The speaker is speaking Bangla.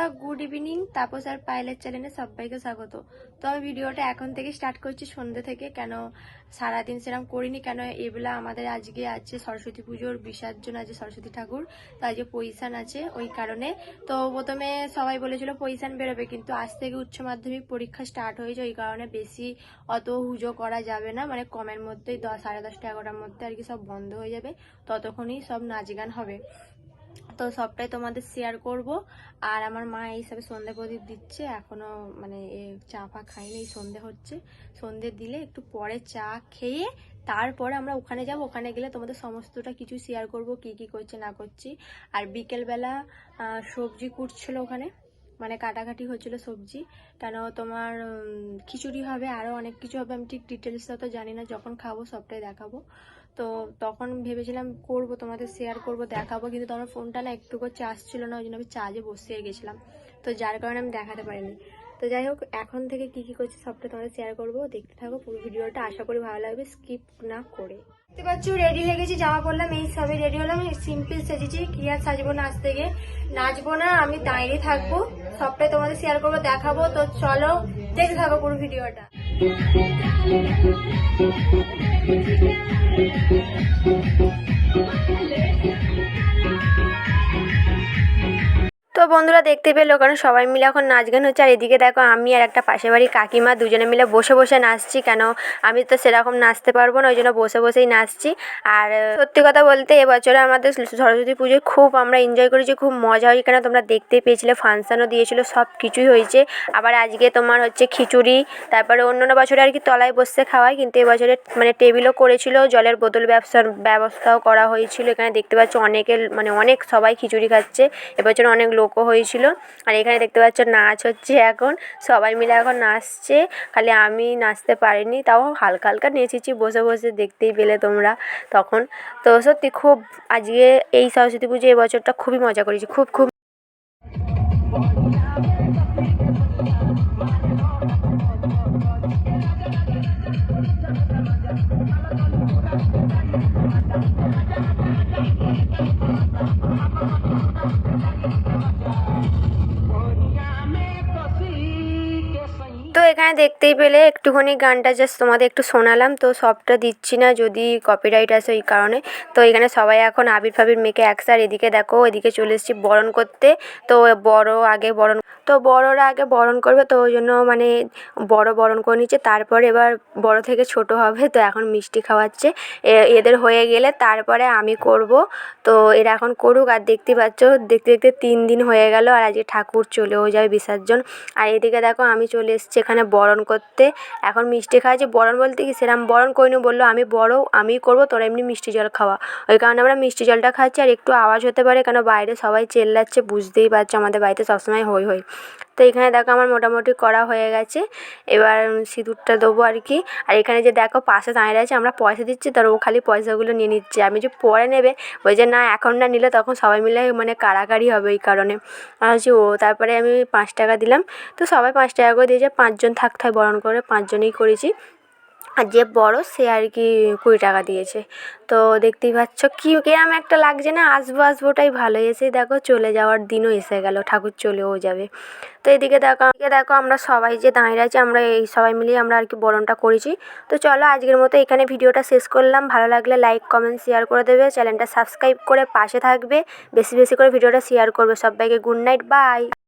বন্ধুরা গুড ইভিনিং তাপস আর পাইলের চ্যানেলে সবাইকে স্বাগত। তো আমি ভিডিওটা এখন থেকে স্টার্ট করছি সন্ধ্যে থেকে। কেন সারাদিন সেরকম করিনি, কেন এবেলা আমাদের আজকে আছে সরস্বতী পুজোর বিসর্জন আছে সরস্বতী ঠাকুর। তো আজকে পৈশান আছে ওই কারণে। তো প্রথমে সবাই বলেছিল পৈশান বেরোবে, কিন্তু আজ থেকে উচ্চ মাধ্যমিক পরীক্ষা স্টার্ট হয়েছে, ওই কারণে বেশি অত হুজো করা যাবে না। মানে কমের মধ্যেই দশ, সাড়ে দশটা, এগারোটার মধ্যে আর কি সব বন্ধ হয়ে যাবে। ততক্ষণই সব নাচ গান হবে। তো সবটাই তোমাদের শেয়ার করব। আর আমার মা হিসাবে সন্ধে প্রদীপ দিচ্ছে, এখনও মানে চা ফা খাইনি, এই সন্ধে হচ্ছে। সন্ধে দিলে একটু পরে চা খেয়ে তারপরে আমরা ওখানে যাব। ওখানে গেলে তোমাদের সমস্তটা কিছু শেয়ার করব, কি কি করছে, না করছি। আর বিকেলবেলা সবজি কুটছিল ওখানে। মানে কাটাকাটি হচ্ছিল সবজি। কেন তোমার খিচুড়ি হবে আরও অনেক কিছু হবে, আমি ঠিক ডিটেলসটা তো জানি না, যখন খাব সবটাই দেখাবো। তো তখন ভেবেছিলাম করব, তোমাদের শেয়ার করব, দেখাবো, কিন্তু তোমার ফোনটা না একটুকু চার্জ ছিল না, ওই জন্য আমি চার্জে বসিয়ে গেছিলাম। তো যার কারণে আমি দেখাতে পারিনি। তো যাই হোক, এখন থেকে কি কি করছে সবটা তোমাদের শেয়ার করব, দেখতে থাকো পুরো ভিডিওটা, আশা করি ভালো লাগবে স্কিপ না করে। দেখতে পাচ্ছ রেডি হয়ে গেছি, জামা পরলাম, এই সবই রেডি হলাম সিম্পল সেজেছি, কি আর সাজবো নাচ থেকে নাচবো না, আমি দাঁড়িয়ে থাকব। সবটাই তোমাদের শেয়ার করব দেখাবো। তো চলো দেখতে থাকো পুরো ভিডিওটা। তো বন্ধুরা দেখতে পেল, কারণ সবাই মিলে এখন নাচ গান হচ্ছে। আর এদিকে দেখো, আমি আর একটা পাশের বাড়ির কাকিমা দুজনে মিলে বসে বসে নাচছি, কেন আমি তো সেরকম নাচতে পারব না, ওই জন্য বসে বসেই নাচছি। আর সত্যি কথা বলতে এবছরে আমাদের সরস্বতী পুজোয় খুব আমরা এনজয় করেছি, খুব মজা হয় কেন তোমরা দেখতে পেয়েছিলে, ফাংশানও দিয়েছিল, সব কিছুই হয়েছে। আবার আজকে তোমার হচ্ছে খিচুড়ি, তারপরে অন্য বছরে আর কি তলায় বসে খাওয়ায়, কিন্তু এবছরে মানে টেবিলও করেছিল, জলের বোতল ব্যবসার ব্যবস্থাও করা হয়েছিল। এখানে দেখতে পাচ্ছ অনেকের মানে অনেক সবাই খিচুড়ি খাচ্ছে, এবছর অনেক লোকও হয়েছিল। আর এখানে দেখতে পাচ্ছ নাচ হচ্ছে এখন। সবাই মিলে এখন নাচছে। খালি আমি নাচতে পারিনি, তাও হালকা হালকা নেচেছি, বসে বসে দেখতেই পেলে তোমরা তখন। তো সত্যি খুব আজকে এই সরস্বতী পুজো এবছরটা খুবই মজা করেছি, খুব খুব। see. তো এখানে দেখতেই পেলে একটুখানি গানটা জাস্ট তোমাদের একটু শোনালাম। তো সবটা দিচ্ছি না, যদি কপিরাইট আসে ওই কারণে। তো এখানে সবাই এখন আবির ফাবির মেখে একসার এদিকে দেখো এদিকে চলে এসেছি বরণ করতে। তো বড় আগে বরণ, তো বড়রা আগে বরণ করবে, তো ওই জন্য মানে বড় বরণ করে নিচ্ছে। তারপরে এবার বড় থেকে ছোট হবে, তো এখন মিষ্টি খাওয়াচ্ছে। এদের হয়ে গেলে তারপরে আমি করব। তো এরা এখন করুক, আর দেখতে পাচ্ছ, দেখতে দেখতে তিন দিন হয়ে গেল, আর আজকে ঠাকুর চলেও যাবে বিসর্জন। আর এদিকে দেখো আমি চলে এসেছি এখানে বরণ করতে। এখন মিষ্টি খাওয়াচ্ছি বরণ বলতে কি? সেরকম বরণ করিনি বলল, আমি বড়, আমি করব, তোরা এমনি মিষ্টি জল খাওয়া। ওই কারণে আমরা মিষ্টি জলটা খাচ্ছি, আর একটু আওয়াজ হতে পারে কেন বাইরে সবাই চেল্লাচ্ছে, বুঝতেই পারছ আমাদের বাড়িতে সবসময় হই হই। তো এখানে দেখো আমার মোটামুটি করা হয়ে গেছে। এবার সিঁদুরটা দেবো আর কি। আর এখানে যে দেখো পাশে দাঁড়িয়ে আছে, আমরা পয়সা দিচ্ছি তার ও খালি পয়সাগুলো নিয়ে নিচ্ছে। আমি যে পরে নেবে, ওই যে না, এখন না নিলে তখন সবাই মিলে মানে কাড়াকাড়ি হবে এই কারণে। হচ্ছে ও, তারপরে আমি পাঁচ টাকা দিলাম। তো সবাই পাঁচ টাকা করে দিয়েছে, পাঁচজন থাকতে হয় বরণ করে, পাঁচজনেই করেছি। আর যে বড় সে আর কি কুড়ি টাকা দিয়েছে। তো দেখতেই পাচ্ছ কী, কিরম একটা লাগছে না, আসব আসবোটাই ভালো। এসে দেখো চলে যাওয়ার দিনও এসে গেল, ঠাকুর চলেও যাবে। তো এদিকে দেখো এদিকে দেখো আমরা সবাই যে দাঁড়িয়ে আছি, আমরা এই সবাই মিলিয়ে আমরা আর কি বরণটা করেছি। তো চলো আজকের মতো এখানে ভিডিওটা শেষ করলাম। ভালো লাগলে লাইক কমেন্ট শেয়ার করে দেবে। চ্যানেলটা সাবস্ক্রাইব করে পাশে থাকবে। বেশি বেশি করে ভিডিওটা শেয়ার করবে। সবাইকে গুড নাইট বাই